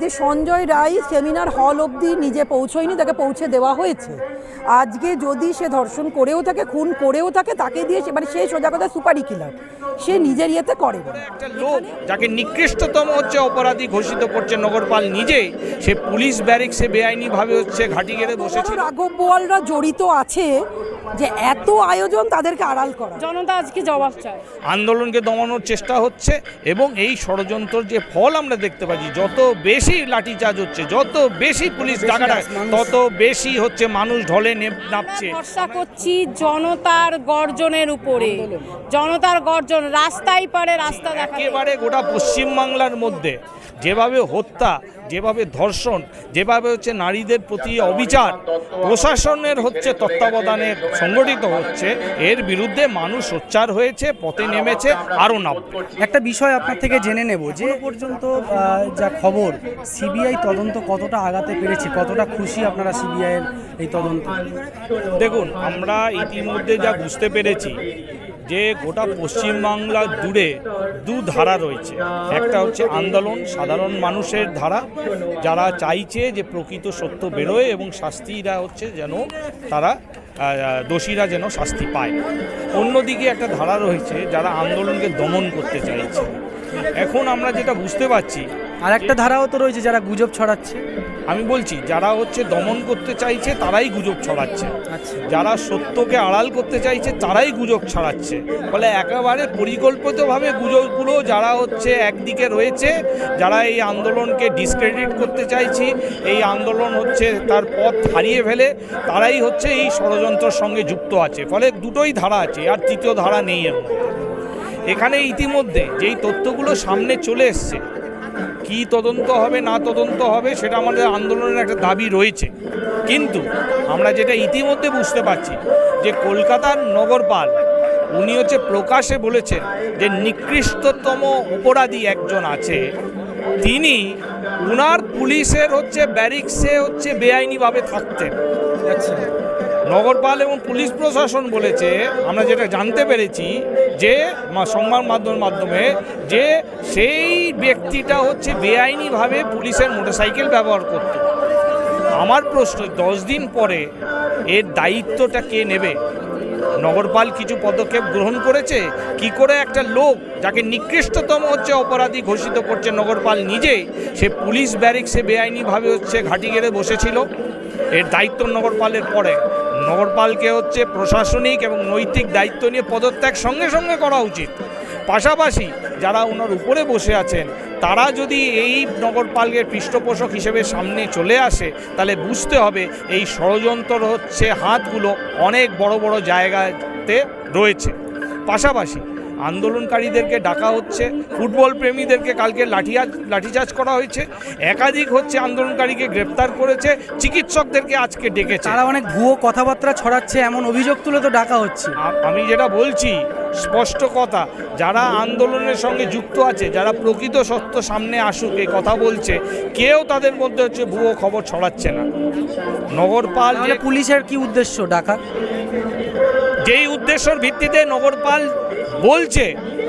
যে Sanjay Roy seminar hall অবধি নিজে পৌঁছয়নি তাকে পৌঁছে দেওয়া হয়েছে। আজকে যদি সে ধর্ষণ করেও থাকে খুন করেও থাকে তাকে দিয়ে সে মানে সে সোজা কথা সুপারি কিলার। সে নিজের ইয়েতে করে একটা লোক যাকে নিকৃষ্টতম হচ্ছে অপরাধী ঘোষিত করছে নগরপাল নিজে সে পুলিশ ব্যারিক্সে বেআইনিভাবে হচ্ছে ঘাঁটি গেড়ে বসেছিল। রাঘব বোয়ালরা জড়িত আছে যে এত আয়োজন তাদেরকে আড়াল করা। জনতা আজকে জবাব চায়। আন্দোলনকে দমানোর চেষ্টা হচ্ছে এবং এই ষড়যন্ত্রের যে ফল আমরা দেখতে পাচ্ছি যত বেশি লাঠিচার্জ হচ্ছে। যত বেশি পুলিশ ডাকাটা তত বেশি হচ্ছে মানুষ ঢলে নেপ- নামছে ভরসা করছি জনতার গর্জনের উপরে। জনতার গর্জন রাস্তায় পারে রাস্তা দেখা একেবারে গোটা পশ্চিমবাংলার মধ্যে যেভাবে হত্যা যেভাবে ধর্ষণ যেভাবে হচ্ছে নারীদের প্রতি অবিচার প্রশাসনের হচ্ছে তত্ত্বাবধানে সংগঠিত হচ্ছে এর বিরুদ্ধে মানুষ সোচ্চার হয়েছে পথে নেমেছে আরও নামবে। একটা বিষয় আপনার থেকে জেনে নেব যে পর্যন্ত যা খবর সিবিআই তদন্ত কতটা আগাতে পেরেছে? কতটা খুশি আপনারা সিবিআই এর এই তদন্ত? দেখুন, আমরা ইতিমধ্যে যা বুঝতে পেরেছি যে গোটা পশ্চিমবাংলা জুড়ে দু ধারা রয়েছে। একটা হচ্ছে আন্দোলন, সাধারণ মানুষের ধারা, যারা চাইছে যে প্রকৃত সত্য বেরোয় এবং শাস্তিরা হচ্ছে যেন তারা দোষীরা যেন শাস্তি পায়। অন্যদিকে একটা ধারা রয়েছে, যারা আন্দোলনকে দমন করতে চাইছে। এখন আমরা যেটা বুঝতে পারছি আর একটা ধারাও তো রয়েছে যারা গুজব ছড়াচ্ছে। আমি বলছি যারা হচ্ছে দমন করতে চাইছে তারাই গুজব ছড়াচ্ছে। আচ্ছা। যারা সত্যকে আড়াল করতে চাইছে তারাই গুজব ছড়াচ্ছে। ফলে একেবারে পরিকল্পিতভাবে গুজবগুলো যারা হচ্ছে একদিকে রয়েছে যারা এই আন্দোলনকে ডিসক্রেডিট করতে চাইছি এই আন্দোলন হচ্ছে তার পথ হারিয়ে ফেলে তারাই হচ্ছে এই ষড়যন্ত্রের সঙ্গে যুক্ত আছে। ফলে দুটোই ধারা আছে আর তৃতীয় ধারা নেই এর মধ্যে। এখানে ইতিমধ্যে যেই তথ্যগুলো সামনে চলে এসছে কি তদন্ত হবে, না তদন্ত হবে, সেটা আমাদের আন্দোলনের একটা দাবি রয়েছে। কিন্তু আমরা যেটা ইতিমধ্যে বুঝতে পারছি, যে কলকাতার নগরপাল, উনি হচ্ছে প্রকাশে বলেছেন যে নিকৃষ্টতম অপরাধী একজন আছে। তিনি উনার পুলিশের হচ্ছে ব্যারিক্সে হচ্ছে বেআইনিভাবে থাকতেন। আচ্ছা। নগরপাল এবং পুলিশ প্রশাসন বলেছে, আমরা যেটা জানতে পেরেছি যে সংবাদ মাধ্যমের মাধ্যমে যে সেই ব্যক্তিটা হচ্ছে বেআইনিভাবে পুলিশের মোটরসাইকেল ব্যবহার করত। আমার প্রশ্ন, দশ দিন পরে এর দায়িত্বটা কে নেবে? নগরপাল কিছু পদক্ষেপ গ্রহণ করেছে? কি করে একটা লোক যাকে নিকৃষ্টতম হচ্ছে অপরাধী ঘোষিত করছে নগরপাল নিজে, সে পুলিশ ব্যারিক, সে বেআইনিভাবে হচ্ছে ঘাঁটি গেড়ে বসেছিল? এর দায়িত্ব নগরপালের পরে। নগরপালকে হচ্ছে প্রশাসনিক এবং নৈতিক দায়িত্ব নিয়ে পদত্যাগ সঙ্গে সঙ্গে করা উচিত। পাশাপাশি যারা ওনার উপরে বসে আছেন, তারা যদি এই নগরপালের পৃষ্ঠপোষক হিসেবে সামনে চলে আসে, তাহলে বুঝতে হবে এই ষড়যন্ত্র হচ্ছে হাতগুলো অনেক বড় বড় জায়গাতে রয়েছে। পাশাপাশি আন্দোলনকারীদেরকে ডাকা হচ্ছে ফুটবল প্রেমীদেরকে কালকে লাঠিয়াজ লাঠিচার্জ করা হয়েছে। একাধিক হচ্ছে আন্দোলনকারীকে গ্রেপ্তার করেছে চিকিৎসকদেরকে আজকে ডেকেছে। তারা অনেক ভুয়ো কথাবার্তা ছড়াচ্ছে এমন অভিযোগ তুলে তো ডাকা হচ্ছে। আমি যেটা বলছি স্পষ্ট কথা যারা আন্দোলনের সঙ্গে যুক্ত আছে যারা প্রকৃত সত্য সামনে আসুক এই কথা বলছে কেউ তাদের মধ্যে হচ্ছে ভুয়ো খবর ছড়াচ্ছে না। নগরপাল পুলিশের কি উদ্দেশ্য ডাকা যেই উদ্দেশ্যর ভিত্তিতে নগরপাল বলছে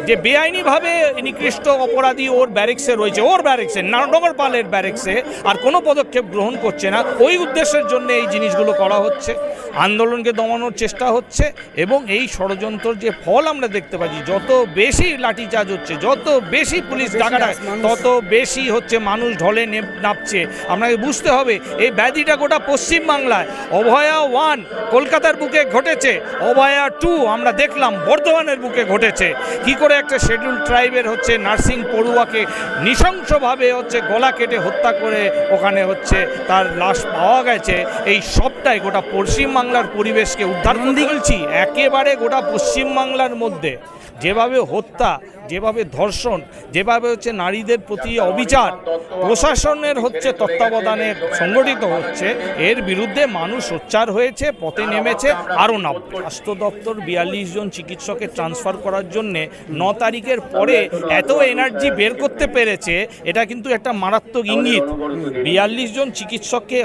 যে বেআইনিভাবে নিকৃষ্ট অপরাধী ওর ব্যারেক্সে রয়েছে, ওর ব্যারেক্সে নগরপালের ব্যারেক্সে আর কোনো পদক্ষেপ গ্রহণ করছে না। ওই উদ্দেশ্যের জন্য এই জিনিসগুলো করা হচ্ছে। আন্দোলনকে দমানোর চেষ্টা হচ্ছে এবং এই ষড়যন্ত্রের যে ফল আমরা দেখতে পাচ্ছি যত বেশি লাঠিচার্জ হচ্ছে যত বেশি পুলিশ ডাকাটা তত বেশি হচ্ছে মানুষ ঢলে নেপ- নামছে আপনাকে বুঝতে হবে এই ব্যাধিটা গোটা পশ্চিমবাংলায়। অভয়া ওয়ান কলকাতার বুকে ঘটেছে অভয়া টু আমরা দেখলাম বর্ধমানের বুকে ঘটেছে। কি করে একটা শেডিউল ট্রাইবের হচ্ছে নার্সিং পড়ুয়াকে নৃশংসভাবে হচ্ছে গলা কেটে হত্যা করে ওখানে হচ্ছে তার লাশ পাওয়া গেছে। এই সবটাই গোটা পশ্চিমবাংলার পরিবেশকে উদ্ধার বলছি একেবারে গোটা পশ্চিমবাংলার মধ্যে। যেভাবে হত্যা যেভাবে ধর্ষণ যেভাবে হচ্ছে নারীদের প্রতি অবিচার প্রশাসনের হচ্ছে তত্ত্বাবধানে সংগঠিত হচ্ছে এর বিরুদ্ধে মানুষ সোচ্চার হয়েছে পথে নেমেছে আরও নামবে। স্বাস্থ্য দপ্তর বিয়াল্লিশ জন চিকিৎসকের ট্রান্সফার করার জন্যে ন তারিখের পরে এত এনার্জি বের করতে পেরেছে এটা কিন্তু একটা মারাত্মক ইঙ্গিত। বিয়াল্লিশ জন চিকিৎসককে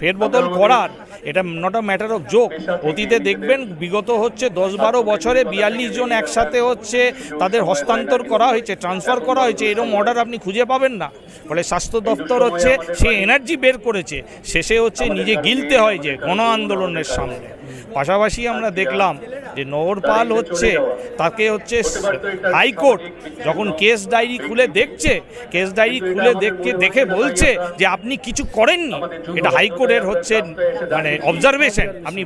ফেরবদল করার এটা not a matter of joke অতীতে দেখবেন, বিগত হচ্ছে দশ বারো বছরে বিয়াল্লিশ জন একসাথে হচ্ছে তাদের হস্তান্তর করা হয়েছে ট্রান্সফার করা হয়েছে, এরকম অর্ডার আপনি খুঁজে পাবেন না। ফলে স্বাস্থ্য দপ্তর হচ্ছে সে এনার্জি বের করেছে, শেষে হচ্ছে নিজে গিলতে হয় যে গণ আন্দোলনের সামনে। পাশাপাশি আমরা দেখলাম যে নগরপাল হচ্ছে তাকে হচ্ছে হাইকোর্ট যখন কেস ডায়েরি খুলে দেখছে কেস ডায়েরি খুলে দেখে দেখে বলছে যে আপনি কিছু করেননি। এটা হাইকোর্টের হচ্ছে মানে অবজারভেশন আপনি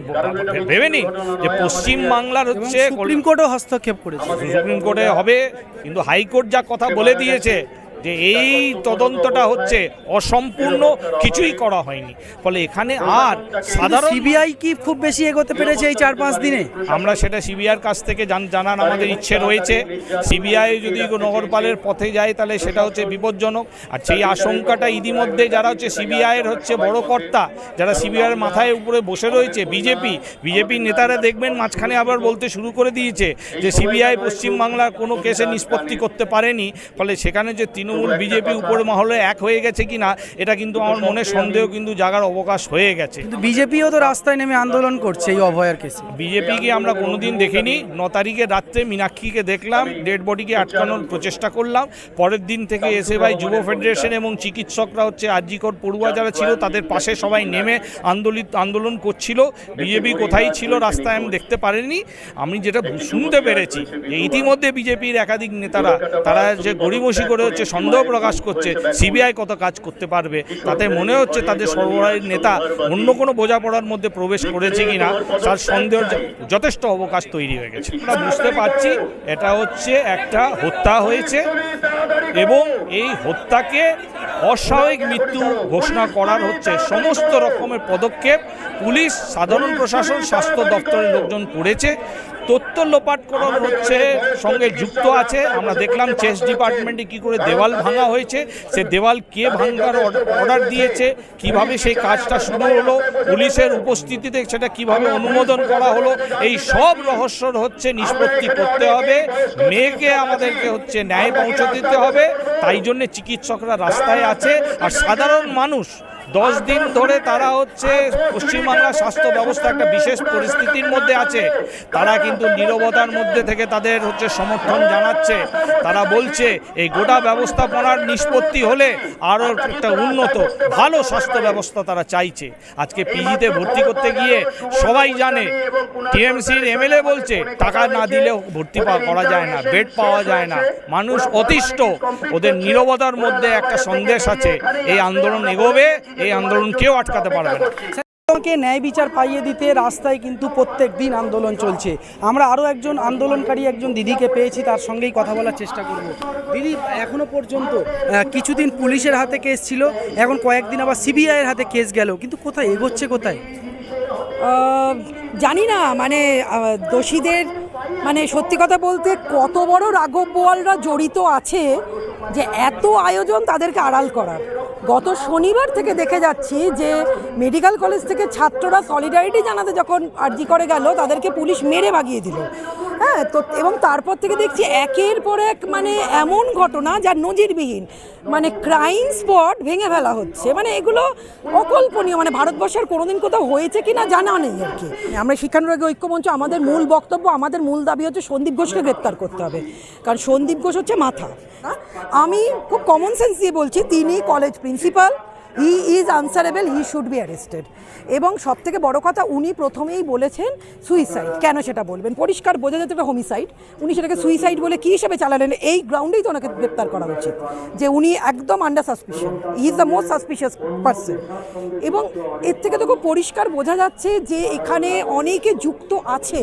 ভেবে নিন যে পশ্চিম বাংলার হচ্ছে সুপ্রিম কোর্টও হস্তক্ষেপ করেছে। সুপ্রিম কোর্টে হবে কিন্তু হাইকোর্ট যা কথা বলে দিয়েছে যে এই তদন্তটা হচ্ছে অসম্পূর্ণ কিছুই করা হয়নি। ফলে এখানে আর সাধারণ সিবিআই কি খুব বেশি এগোতে পেরেছে এই চার পাঁচ দিনে? আমরা সেটা সিবিআইয়ের কাছ থেকে জান- জানার আমাদের ইচ্ছে রয়েছে। সিবিআই যদি নগরপালের পথে যায় তাহলে সেটা হচ্ছে বিপজ্জনক। আর সেই আশঙ্কাটা ইতিমধ্যে যারা হচ্ছে সিবিআইয়ের হচ্ছে বড় কর্তা যারা সিবিআইয়ের মাথায় উপরে বসে রয়েছে বিজেপি বিজেপির নেতারা দেখবেন মাঝখানে আবার বলতে শুরু করে দিয়েছে যে সিবিআই পশ্চিমবাংলার কোনো কেসে নিষ্পত্তি করতে পারেনি। ফলে সেখানে যে তৃণমূল বিজেপি উপর মহলে এক হয়ে গেছে কিনা এটা কিন্তু আমার মনে সন্দেহ কিন্তু জাগার অবকাশ হয়ে গেছে। কিন্তু বিজেপিও তো রাস্তায় নেমে আন্দোলন করছে এই অভয়ার কেসে। বিজেপিকে আমরা কোনোদিন দেখিনি। ন তারিখে রাত্রে মীনাক্ষীকে দেখলাম ডেড বডিকে আটকানোর প্রচেষ্টা করলাম। পরের দিন থেকে এসে ভাই যুব ফেডারেশন এবং চিকিৎসকরা হচ্ছে আরজিকর পড়ুয়া যারা ছিল তাদের পাশে সবাই নেমে আন্দোলিত আন্দোলন করছিল। বিজেপি কোথায় ছিল রাস্তায় আমি দেখতে পারিনি। আমি যেটা শুনতে পেরেছি ইতিমধ্যে বিজেপির একাধিক নেতারা তারা যে গড়িমসি করে হচ্ছে সন্দেহ প্রকাশ করছে। সিবিআই কত কাজ করতে পারবে? তাতে মনে হচ্ছে তাদের সর্বরাহের নেতা অন্য কোনো বোঝাপড়ার মধ্যে প্রবেশ করেছে কিনা, তার সন্দেহ যথেষ্ট অবকাশ তৈরি হয়ে গেছে। আমরা বুঝতে পারছি এটা হচ্ছে একটা হত্যা হয়েছে এবং এই হত্যাকে অস্বাভাবিক মৃত্যু ঘোষণা করার হচ্ছে। সমস্ত রকমের পদক্ষেপ পুলিশ, সাধারণ প্রশাসন, স্বাস্থ্য দপ্তরের লোকজন করেছে। তথ্য লোপাট করার হচ্ছে, সঙ্গে যুক্ত আছে। আমরা দেখলাম চেস ডিপার্টমেন্টে কি করে দেওয়াল ভাঙা হয়েছে, সে দেওয়াল কে ভাঙার অর্ডার দিয়েছে, কীভাবে সেই কাজটা শুরু হলো, পুলিশের উপস্থিতিতে সেটা কীভাবে অনুমোদন করা হলো, এই সব রহস্যর হচ্ছে নিষ্পত্তি করতে হবে। মেয়েকে আমাদেরকে হচ্ছে ন্যায় পৌঁছে দিতে হবে, তাই জন্য চিকিৎসকরা রাস্তায় আছে। আর সাধারণ মানুষ দশ দিন ধরে তারা হচ্ছে পশ্চিমবাংলার স্বাস্থ্য ব্যবস্থা একটা বিশেষ পরিস্থিতির মধ্যে আছে। তারা কিন্তু নীরবতার মধ্যে থেকে তাদের হচ্ছে সমর্থন জানাচ্ছে। তারা বলছে, এই গোটা ব্যবস্থাপনার নিষ্পত্তি হলে আরও একটা উন্নত, ভালো স্বাস্থ্য ব্যবস্থা তারা চাইছে। আজকে পিজিতে ভর্তি করতে গিয়ে সবাই জানে, টিএমসির এমএলএ বলছে, টাকা না দিলেও ভর্তি করা যায় না, বেড পাওয়া যায় না। মানুষ অতিষ্ঠ, ওদের নীরবতার মধ্যে একটা সন্দেশ আছে, এই আন্দোলন এগোবে এই আন্দোলন কেউ আটকাতে পারবে না। কে ন্যায় বিচার পাইয়ে দিতে রাস্তায় কিন্তু প্রত্যেক দিন আন্দোলন চলছে। আমরা আরও একজন আন্দোলনকারী একজন দিদিকে পেয়েছি তার সঙ্গেই কথা বলার চেষ্টা করব। দিদি এখনও পর্যন্ত কিছুদিন পুলিশের হাতে কেস ছিল এখন কয়েকদিন আবার সিবিআইয়ের হাতে কেস গেল। কিন্তু কোথায় এগোচ্ছে কোথায়? জানি না মানে দোষীদের মানে সত্যি কথা বলতে কত বড় রাঘব বোয়ালরা জড়িত আছে যে এত আয়োজন তাদেরকে আড়াল করার। গত শনিবার থেকে দেখে যাচ্ছি যে মেডিকেল কলেজ থেকে ছাত্ররা সলিডারিটি জানাতে যখন আর্জি করে গেল, তাদেরকে পুলিশ মেরে ভাগিয়ে দিল। হ্যাঁ তো এবং তারপর থেকে দেখছি একের পর এক মানে এমন ঘটনা যা নজিরবিহীন। মানে ক্রাইম স্পট ভেঙে ফেলা হচ্ছে। মানে এগুলো অকল্পনীয়। মানে ভারতবর্ষের কোনোদিন কোথাও হয়েছে কি না জানা নেই আর কি। আমরা শিক্ষানুরাগী ঐক্যমঞ্চ, আমাদের মূল বক্তব্য, আমাদের মূল দাবি হচ্ছে সন্দীপ ঘোষকে গ্রেপ্তার করতে হবে। কারণ সন্দীপ ঘোষ হচ্ছে মাথা। আমি খুব কমন সেন্স দিয়ে বলছি, তিনি college principal he is answerable he should be arrested এবং সব থেকে বড় কথা, উনি প্রথমেই বলেছেন সুইসাইড কেন সেটা বলবেন? পরিষ্কার বোঝা যেত এটা হোমিসাইড উনি সেটাকে সুইসাইড বলে কী হিসেবে চালালেন? এই গ্রাউন্ডেই তো ওনাকে গ্রেপ্তার করা উচিত। যে উনি একদম under suspicion he is the most suspicious person এবং এর থেকে তো খুব পরিষ্কার বোঝা যাচ্ছে যে এখানে অনেকে যুক্ত আছে।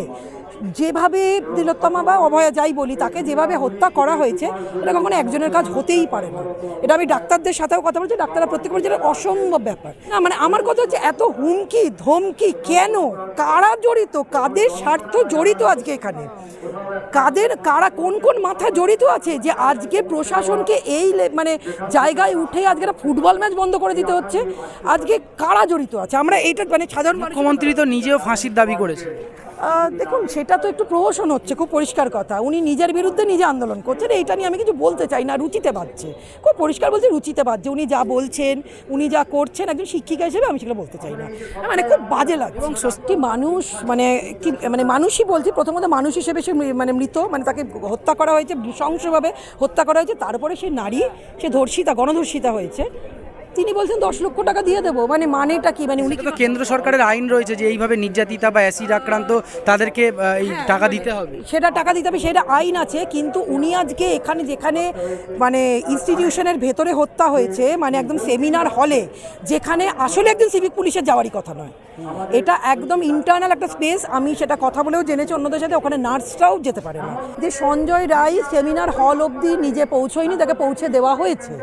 যেভাবে তিলোত্তমা বা অভয়া যাই বলি, তাকে যেভাবে হত্যা করা হয়েছে, এটা কখনো একজনের কাজ হতেই পারে না। এটা আমি ডাক্তারদের সাথেও কথা বলছি, ডাক্তাররা প্রত্যেক বলছে এটা অসম্ভব ব্যাপার। না মানে আমার কথা হচ্ছে এত হুমকি, ধমকি কেন? কারা জড়িত? কাদের স্বার্থ জড়িত আজকে এখানে? কাদের, কারা কোন কোন মাথা জড়িত আছে যে আজকে প্রশাসনকে এই মানে জায়গায় উঠে আজকে একটা ফুটবল ম্যাচ বন্ধ করে দিতে হচ্ছে? আজকে কারা জড়িত আছে? আমরা এইটা মানে সাধারণ মুখ্যমন্ত্রী তো নিজেও ফাঁসির দাবি করেছে। দেখুন, সেটা তো একটু প্রহসন হচ্ছে, খুব পরিষ্কার কথা। উনি নিজের বিরুদ্ধে নিজে আন্দোলন করছেন, এইটা নিয়ে আমি কিছু বলতে চাই না, রুচিতে বাজছে খুব পরিষ্কার বলছে, রুচিতে বাজছে উনি যা বলছেন, উনি যা করছেন, একজন শিক্ষিকা হিসেবে আমি সেগুলো বলতে চাই না। মানে খুব বাজে লাগছে। এবং সত্যি মানুষ মানে কি মানে মানুষই বলছি, প্রথমত মানুষ হিসেবে সে মানে মৃত মানে তাকে হত্যা করা হয়েছে, নৃশংসভাবে হত্যা করা হয়েছে, তারপরে সে নারী, সে ধর্ষিতা, গণধর্ষিতা হয়েছে। তিনি বলছেন দশ লক্ষ টাকা দিয়ে দেবো। মানে মানেটা কি? মানে উনি তো কেন্দ্র সরকারের আইন রয়েছে যে এইভাবে নির্যাতিতা বা অ্যাসিড আক্রান্ত তাদেরকে এই টাকা দিতে হবে। সেটা টাকা দিতে হবে সেটা আইন আছে কিন্তু উনি আজকে এখানে যেখানে মানে ইনস্টিটিউশনের ভেতরে হত্যা হয়েছে মানে একদম সেমিনার হলে যেখানে আসলে একজন সিভিক পুলিশের যাওয়ারই কথা নয়। এটা একদম ইন্টারনাল একটা স্পেস আমি সেটা কথা বলেও জেনেছি অন্যদের সাথে ওখানে নার্সরাও যেতে পারে না। যে সঞ্জয় রায় সেমিনার হল অবধি নিজে পৌঁছয়নি তাকে পৌঁছে দেওয়া হয়েছে।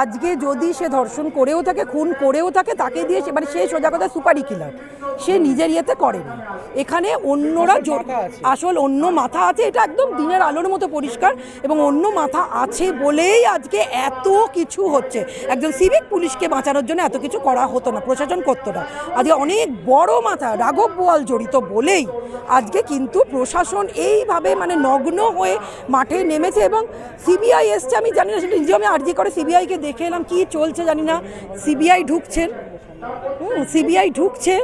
আজকে যদি সে ধর্ষণ করেও থাকে খুন করেও থাকে তাকে দিয়ে সে মানে সে সোজা কথা সুপারি কিলার। সে নিজের ইয়েতে করেনি। এখানে অন্যরা আসল অন্য মাথা আছে এটা একদম দিনের আলোর মতো পরিষ্কার এবং অন্য মাথা আছে বলেই আজকে এত কিছু হচ্ছে। একজন সিভিক পুলিশকে বাঁচানোর জন্য এত কিছু করা হতো না প্রশাসন করতো না। আজকে অনেক বড় মাথা রাঘব বোয়াল জড়িত বলেই আজকে কিন্তু প্রশাসন এইভাবে মানে নগ্ন হয়ে মাঠে নেমেছে এবং সিবিআই এসছে আমি জানি না সেটা নিজে আমি আর্জি করে সিবিআইকে দেখে এলাম কী চলছে জানি না। সিবিআই ঢুকছেন হুম সিবিআই ঢুকছে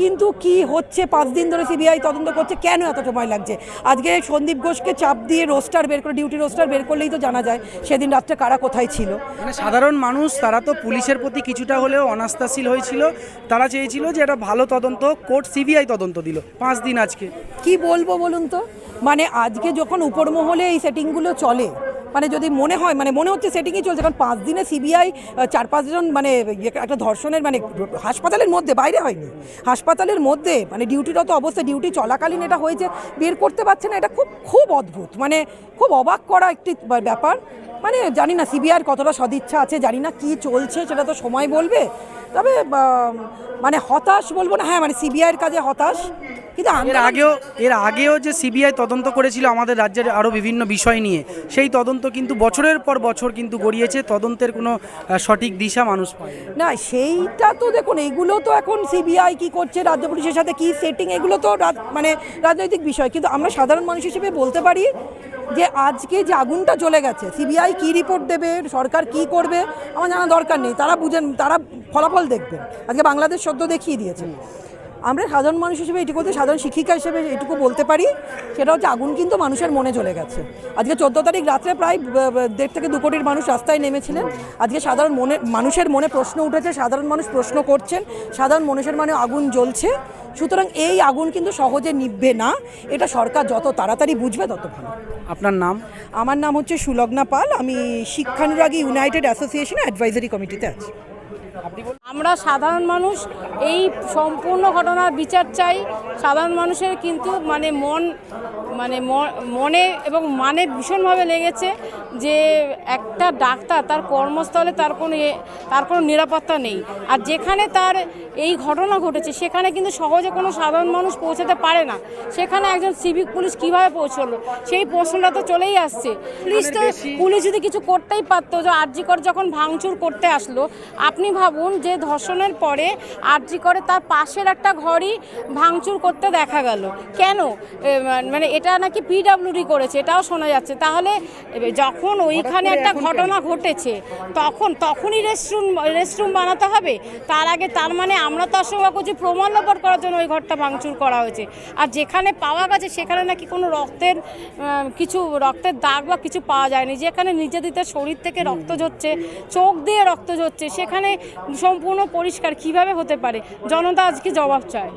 কিন্তু কি হচ্ছে? পাঁচ দিন ধরে সিবিআই তদন্ত করছে। কেন এত সময় লাগছে? আজকে সন্দীপ ঘোষকে চাপ দিয়ে রোস্টার বের করে ডিউটি রোস্টার বের করলেই তো জানা যায় সেদিন রাত্রে কারা কোথায় ছিল। মানে সাধারণ মানুষ তারা তো পুলিশের প্রতি কিছুটা হলেও অনাস্থাশীল হয়েছিল। তারা চেয়েছিল যে এটা ভালো তদন্ত কোর্ট সিবিআই তদন্ত দিল পাঁচ দিন আজকে। কি বলব বলুন তো? মানে আজকে যখন উপরমহলে এই সেটিংগুলো চলে মানে যদি মনে হয় মানে মনে হচ্ছে সেটিংই চলছে, কারণ পাঁচ দিনে সিবিআই চার পাঁচজন মানে ইয়ে একটা ধর্ষণের মানে হাসপাতালের মধ্যে, বাইরে হয়নি। হাসপাতালের মধ্যে মানে ডিউটিরত অবস্থা ডিউটি চলাকালীন এটা হয়েছে, বের করতে পারছে না, এটা খুব খুব অদ্ভুত। মানে খুব অবাক করা একটি ব্যাপার। মানে জানি না সিবিআইয়ের কতটা সদিচ্ছা আছে, জানি না কি চলছে, সেটা তো সময় বলবে। তবে মানে হতাশ বলব না হ্যাঁ মানে সিবিআইয়ের কাজে হতাশ কিন্তু এর আগেও এর আগেও যে সিবিআই তদন্ত করেছিল আমাদের রাজ্যের আরও বিভিন্ন বিষয় নিয়ে সেই তদন্ত কিন্তু বছরের পর বছর কিন্তু গড়িয়েছে তদন্তের কোনো সঠিক দিশা মানুষ পায় না। সেইটা তো দেখুন এগুলো তো এখন সিবিআই কি করছে রাজ্য পুলিশের সাথে কি সেটিং এগুলো তো মানে রাজনৈতিক বিষয় কিন্তু আমরা সাধারণ মানুষ হিসেবে বলতে পারি যে আজকে যে আগুনটা জ্বলে গেছে সিবিআই কি রিপোর্ট দেবে, সরকার কি করবে, আমার জানা দরকার নেই। তারা বুঝেন, তারা ফলাফল দেখবেন। আজকে বাংলাদেশ সদ্য দেখিয়ে দিয়েছে। আমরা সাধারণ মানুষ হিসেবে এটুকু সাধারণ শিক্ষিকা হিসেবে এটুকু বলতে পারি, সেটা হচ্ছে আগুন কিন্তু মানুষের মনে চলে গেছে। আজকে চোদ্দ তারিখ রাত্রে প্রায় দেড় থেকে দু কোটির মানুষ রাস্তায় নেমেছিলেন। আজকে সাধারণ মনে, মানুষের মনে প্রশ্ন উঠেছে, সাধারণ মানুষ প্রশ্ন করছেন, সাধারণ মানুষের মানে আগুন জ্বলছে। সুতরাং এই আগুন কিন্তু সহজে নিভবে না। এটা সরকার যত তাড়াতাড়ি বুঝবে তত ভালো। আপনার নাম? আমার নাম হচ্ছে সুলগ্না পাল। আমি শিক্ষানুরাগী ইউনাইটেড অ্যাসোসিয়েশন অ্যাডভাইজারি কমিটিতে আছি। আমরা সাধারণ মানুষ এই সম্পূর্ণ ঘটনার বিচার চাই। সাধারণ মানুষের কিন্তু মানে মন মানে ম- মনে এবং মানে ভীষণভাবে লেগেছে যে একটা ডাক্তার তার কর্মস্থলে তার কোনো এ- তার কোনো নিরাপত্তা নেই। আর যেখানে তার এই ঘটনা ঘটেছে সেখানে কিন্তু সহজে কোনো সাধারণ মানুষ পৌঁছাতে পারে না। সেখানে একজন সিভিক পুলিশ কীভাবে পৌঁছলো? সেই প্রশ্নটা তো চলেই আসছে। পুলিশ তো পুলিশ যদি কিছু করতেই পারতো যে আরজিকর যখন ভাঙচুর করতে আসলো আপনি ভাবুন যে ধর্ষণের পরে আরজিকরে তার পাশের একটা ঘরই ভাঙচুর করতে দেখা গেল। কেন? মানে এটা নাকি পিডাব্লিউডি করেছে এটাও শোনা যাচ্ছে। তাহলে যখন ওইখানে একটা ঘটনা ঘটেছে তখন তখনই রেস্টরুম রেস্টরুম বানাতে হবে? তার আগে তার মানে আমরা তো আশঙ্কা করছি প্রমাণ লোপাট করার জন্য ওই ঘরটা ভাঙচুর করা হয়েছে। আর যেখানে পাওয়া গেছে সেখানে নাকি কোনো রক্তের কিছু রক্তের দাগ বা কিছু পাওয়া যায়নি। যেখানে নিজেদের শরীর থেকে রক্ত ঝরছে চোখ দিয়ে রক্ত ঝরছে সেখানে সম্পূর্ণ পরিষ্কার কীভাবে হতে পারে? জনতা আজকে জবাব চায়।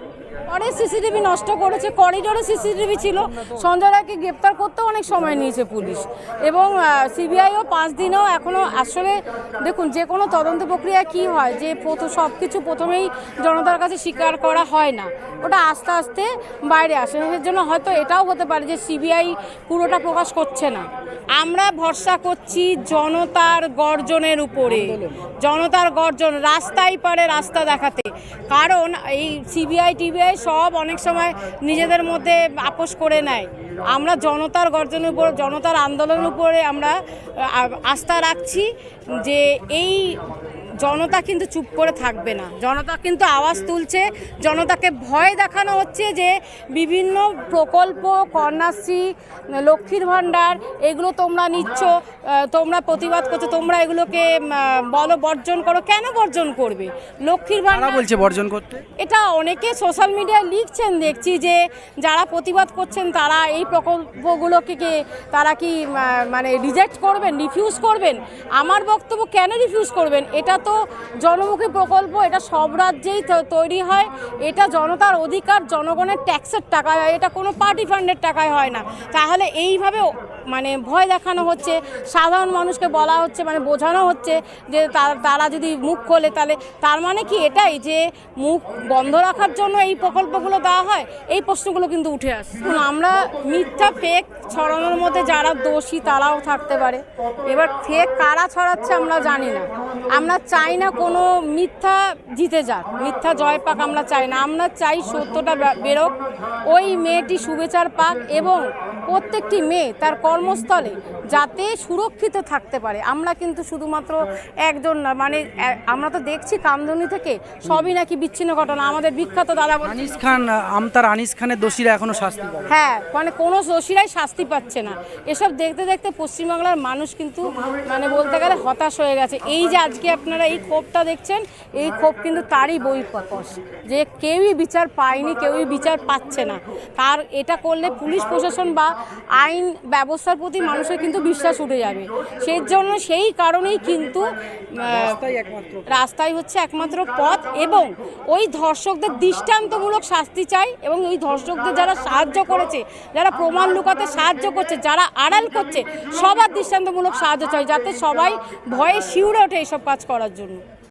পরে সিসিটিভি নষ্ট করেছে, করিডোরে সিসিটিভি ছিল। সঞ্জয় রায়কে গ্রেপ্তার করতেও অনেক সময় নিয়েছে পুলিশ। এবং সিবিআইও পাঁচ দিনেও এখনও আসলে দেখুন, যে কোনো তদন্ত প্রক্রিয়া কি হয়, যে সব কিছু প্রথমেই জনতার কাছে স্বীকার করা হয় না। ওটা আস্তে আস্তে বাইরে আসে। এর জন্য হয়তো এটাও হতে পারে যে সিবিআই পুরোটা প্রকাশ করছে না। আমরা ভরসা করছি জনতার গর্জনের উপরে। জনতার গর্জন রাস্তায় পারে রাস্তা দেখাতে। কারণ এই সিবিআই, টিবিআই সব অনেক সময় নিজেদের মধ্যে আপোষ করে নেয়। আমরা জনতার গর্জনের উপর, জনতার আন্দোলনের উপরে আমরা আস্থা রাখছি যে এই জনতা কিন্তু চুপ করে থাকবে না। জনতা কিন্তু আওয়াজ তুলছে জনতাকে ভয় দেখানো হচ্ছে যে বিভিন্ন প্রকল্প কন্যাশ্রী লক্ষ্মীর ভাণ্ডার এগুলো তোমরা নিচ্ছ তোমরা প্রতিবাদ করছ তোমরা এগুলোকে বলো বর্জন করো কেন বর্জন করবে? লক্ষ্মীর ভাণ্ডার বলছে বর্জন করতে? এটা অনেকে সোশ্যাল মিডিয়ায় লিখছেন দেখছি যে যারা প্রতিবাদ করছেন তারা এই প্রকল্পগুলোকে কে তারা কি মানে রিজেক্ট করবেন রিফিউজ করবেন? আমার বক্তব্য কেন রিফিউজ করবেন? এটা তো জনমুখী প্রকল্প, এটা সব রাজ্যেই তৈরি হয়। এটা জনতার অধিকার, জনগণের ট্যাক্সের টাকায় হয়। এটা কোনো পার্টি ফান্ডের টাকায় হয় না। তাহলে এইভাবে মানে ভয় দেখানো হচ্ছে, সাধারণ মানুষকে বলা হচ্ছে মানে বোঝানো হচ্ছে যে তারা যদি মুখ খোলে, তাহলে তার মানে কি এটাই যে মুখ বন্ধ রাখার জন্য এই প্রকল্পগুলো দেওয়া হয়? এই প্রশ্নগুলো কিন্তু উঠে আসে আমরা মিথ্যা ফেক ছড়ানোর মধ্যে যারা দোষী, তারাও থাকতে পারে। এবার ফেক কারা ছড়াচ্ছে আমরা জানি না। আমরা চাই না কোনো মিথ্যা জিতে যাক। মিথ্যা জয় পাক, আমরা চাই না। আমরা চাই সত্যটা বেরোক। ওই মেয়েটি শুভেচ্ছার পাক এবং প্রত্যেকটি মেয়ে তার কর্মস্থলে যাতে সুরক্ষিত থাকতে পারে। আমরা কিন্তু শুধুমাত্র একজন না মানে আমরা তো দেখছি কামদুনি থেকে সবই নাকি বিচ্ছিন্ন ঘটনা। আমাদের বিখ্যাত দাদা আনিস খান আমতার আনিস খানের দোষীরা এখনও শাস্তি হ্যাঁ মানে কোনো দোষীরাই শাস্তি পাচ্ছে না। এসব দেখতে দেখতে পশ্চিমবাংলার মানুষ কিন্তু মানে বলতে গেলে হতাশ হয়ে গেছে। এই যে আজকে আপনারা এই ক্ষোভটা দেখছেন এই ক্ষোভ কিন্তু তারই বই প্রকাশ যে কেউই বিচার পায়নি কেউই বিচার পাচ্ছে না। তার এটা করলে পুলিশ প্রশাসন বা আইন ব্যবস্থার প্রতি মানুষের কিন্তু বিশ্বাস উঠে যাবে। সেই জন্য সেই কারণেই কিন্তু রাস্তাই হচ্ছে একমাত্র পথ এবং ওই ধর্ষকদের দৃষ্টান্তমূলক শাস্তি চাই এবং ওই ধর্ষকদের যারা সাহায্য করেছে যারা প্রমাণ লুকাতে সাহায্য করছে যারা আড়াল করছে সবার দৃষ্টান্তমূলক সাহায্য চাই যাতে সবাই ভয়ে শিউরে ওঠে এইসব কাজ করার জন্য।